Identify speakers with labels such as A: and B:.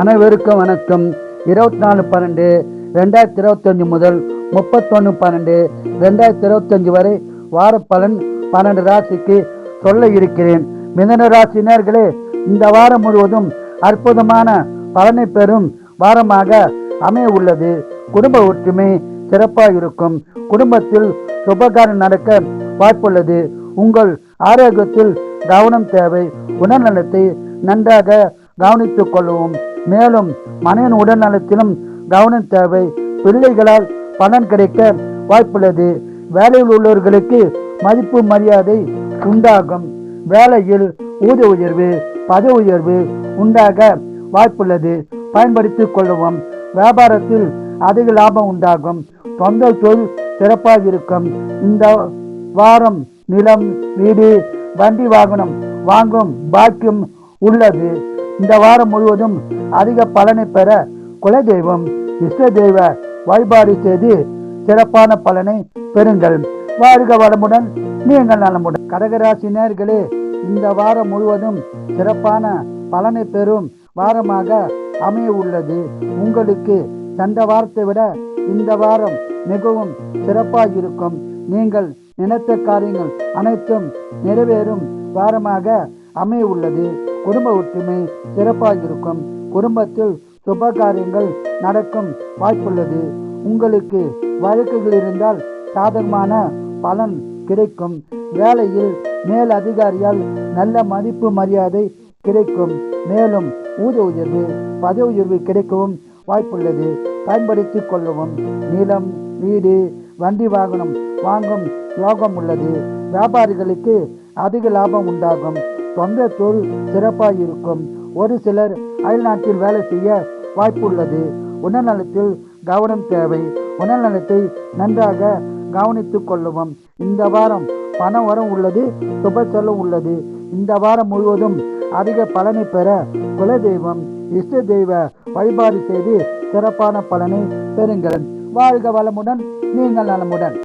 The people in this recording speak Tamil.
A: அனைவருக்கும் வணக்கம். இருபத்தி நாலு பன்னெண்டு ரெண்டாயிரத்தி இருபத்தஞ்சு முதல் முப்பத்தொன்று பன்னெண்டு ரெண்டாயிரத்தி இருபத்தஞ்சு வரை வார பலன் பன்னெண்டு ராசிக்கு சொல்ல இருக்கிறேன். மிதன ராசினர்களே இந்த வாரம் முழுவதும் அற்புதமான பலனை பெறும் வாரமாக அமைய உள்ளது. குடும்ப ஒற்றுமை சிறப்பாக இருக்கும். குடும்பத்தில் சுபகாரம் நடக்க வாய்ப்புள்ளது. உங்கள் ஆரோக்கியத்தில் கவனம் தேவை. உடல்நலத்தை நன்றாக கவனித்துக் கொள்ளவும் மேலும் மனைவின் உடல்நலத்திலும் கவனம் தேவை. பிள்ளைகளால் பலன் கிடைக்க வாய்ப்புள்ளது. வேலையில் உள்ளவர்களுக்கு மதிப்பு மரியாதை உண்டாகும். வேலையில் ஊதிய உயர்வு பதவி உயர்வு உண்டாக வாய்ப்புள்ளது. பயன்படுத்திக் கொள்ளவும். வியாபாரத்தில் அதிக லாபம் உண்டாகும். சொந்த தொழில் சிறப்பாக இருக்கும். இந்த வாரம் நிலம் வீடு வண்டி வாகனம் வாங்கும் பாக்கியம் உள்ளது. இந்த வாரம் முழுவதும் அதிக பலனை பெற குலதெய்வம் இஷ்ட தெய்வ வழிபாடு செய்து சிறப்பான பலனை பெறுங்கள். வாழ்க வளமுடன் நீங்கள் நலமுடன். கடகராசி நேர்களே இந்த வாரம் முழுவதும் சிறப்பான பலனை பெறும் வாரமாக அமைய உள்ளது உங்களுக்கு சென்ற வாரத்தை விட இந்த வாரம் மிகவும் சிறப்பாக இருக்கும் நீங்கள் நினைத்த காரியங்கள் அனைத்தும் நிறைவேறும் வாரமாக அமைய உள்ளது குடும்ப ஒற்றுமை சிறப்பாக இருக்கும் குடும்பத்தில் சுப காரியங்கள் நடக்கும் வாய்ப்புள்ளது. உங்களுக்கு வழக்குகள் இருந்தால் சாதகமான பலன் கிடைக்கும். வேலையில் மேல் அதிகாரியால் நல்ல மதிப்பு மரியாதை கிடைக்கும். மேலும் ஊதிய உயர்வு பதவி உயர்வு கிடைக்கவும் வாய்ப்புள்ளது. பயன்படுத்திக் கொள்ளவும். நிலம் வீடு வண்டி வாகனம் வாங்கும் யோகம் உள்ளது. வியாபாரிகளுக்கு அதிக லாபம் உண்டாகும். சொந்த தொழில் சிறப்பாக இருக்கும் ஒரு சிலர் அயல்நாட்டில் வேலை செய்ய வாய்ப்புள்ளது. உடல்நலத்தில் கவனம் தேவை. உடல்நலத்தை நன்றாக கவனித்துக் கொள்ளவும். இந்த வாரம் பண வரம் உள்ளது சுப செலவு உள்ளது. இந்த வாரம் முழுவதும் அதிக பலனை பெற குலதெய்வம் இஷ்ட தெய்வ வழிபாடு செய்து சிறப்பான பலனை பெறுங்கள். வாழ்க வளமுடன் நீங்கள் நலமுடன்.